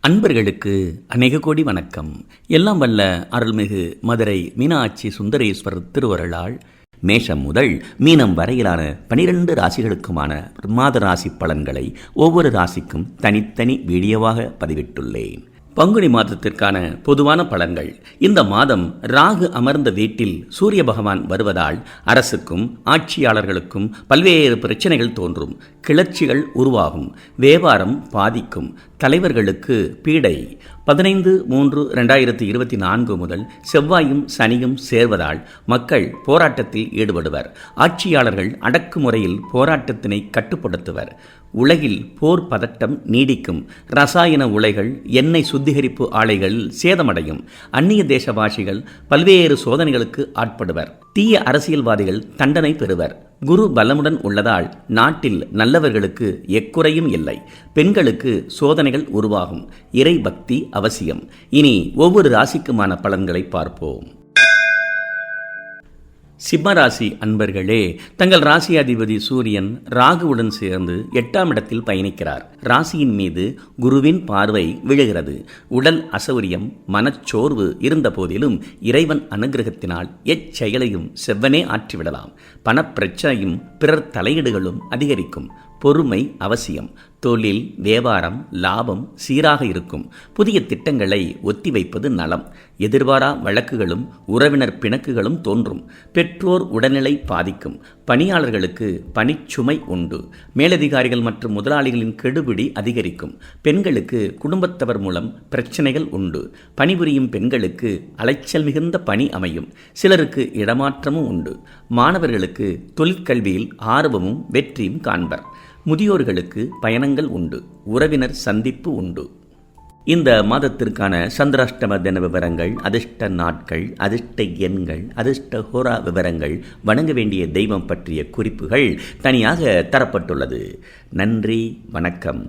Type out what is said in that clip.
அன்பர்களுக்கு அநேக கோடி வணக்கம். எல்லாம் வல்ல அருள்மிகு மதுரை மீனாட்சி சுந்தரேஸ்வரர் திருவருளால் மேஷம் முதல் மீனம் வரையிலான பனிரெண்டு ராசிகளுக்குமான மாத ராசி பலன்களை ஒவ்வொரு ராசிக்கும் தனித்தனி வீடியோவாக பதிவிட்டுள்ளேன். பங்குனி மாதத்திற்கான பொதுவான பலன்கள். இந்த மாதம் ராகு அமர்ந்த வீட்டில் சூரிய பகவான் வருவதால் அரசுக்கும் ஆட்சியாளர்களுக்கும் பல்வேறு பிரச்சனைகள் தோன்றும். கிளர்ச்சிகள் உருவாகும். வியாபாரம் பாதிக்கும். தலைவர்களுக்கு பீடை. பதினைந்து மூன்று ரெண்டாயிரத்தி இருபத்தி நான்கு முதல் செவ்வாயும் சனியும் சேர்வதால் மக்கள் போராட்டத்தில் ஈடுபடுவர். ஆட்சியாளர்கள் அடக்குமுறையில் போராட்டத்தினை கட்டுப்படுத்துவர். உலகில் போர் பதட்டம் நீடிக்கும். ரசாயன உலைகள் எண்ணெய் சுத்திகரிப்பு ஆலைகள் சேதமடையும். அந்நிய தேசவாசிகள் பல்வேறு சோதனைகளுக்கு ஆட்படுவர். தீய அரசியல்வாதிகள் தண்டனை பெறுவர். குரு பலமுடன் உள்ளதால் நாட்டில் நல்லவர்களுக்கு எக்குறையும் இல்லை. பெண்களுக்கு சோதனைகள் உருவாகும். இறை பக்தி அவசியம். இனி ஒவ்வொரு ராசிக்குமான பலன்களை பார்ப்போம். சிம்மராசி அன்பர்களே தங்கள் ராசி அதிபதி சூரியன் ராகுவுடன் சேர்ந்து எட்டாம் இடத்தில் பயணிக்கிறார். ராசியின் மீது குருவின் பார்வை விழுகிறது. உடல் அசௌரியம் மனச்சோர்வு இருந்த போதிலும் இறைவன் அனுகிரகத்தினால் எச்செயலையும் செவ்வனே ஆற்றிவிடலாம். பணப்பிரச்சனையும் பிறர் தலையீடுகளும் அதிகரிக்கும். பொறுமை அவசியம். தொழில் வியாபாரம் லாபம் சீராக இருக்கும். புதிய திட்டங்களை ஒத்திவைப்பது நலம். எதிர்பாரா வழக்குகளும் உறவினர் பிணக்குகளும் தோன்றும். பெற்றோர் உடல்நிலை பாதிக்கும். பணியாளர்களுக்கு பணிச்சுமை உண்டு. மேலதிகாரிகள் மற்றும் முதலாளிகளின் கெடுபிடி அதிகரிக்கும். பெண்களுக்கு குடும்பத்தவர் மூலம் பிரச்சனைகள் உண்டு. பணிபுரியும் பெண்களுக்கு அலைச்சல் மிகுந்த பணி அமையும். சிலருக்கு இடமாற்றமும் உண்டு. மாணவர்களுக்கு தொழிற்கல்வியில் ஆர்வமும் வெற்றியும் காண்பர். முதியோர்களுக்கு பயணங்கள் உண்டு உறவினர் சந்திப்பு உண்டு. இந்த மாதத்திற்கான சந்திராஷ்டம தின விவரங்கள் அதிர்ஷ்ட நாட்கள் அதிர்ஷ்ட எண்கள் அதிர்ஷ்ட ஹோரா விவரங்கள் வணங்க வேண்டிய தெய்வம் பற்றிய குறிப்புகள் தனியாக தரப்பட்டுள்ளது. நன்றி வணக்கம்.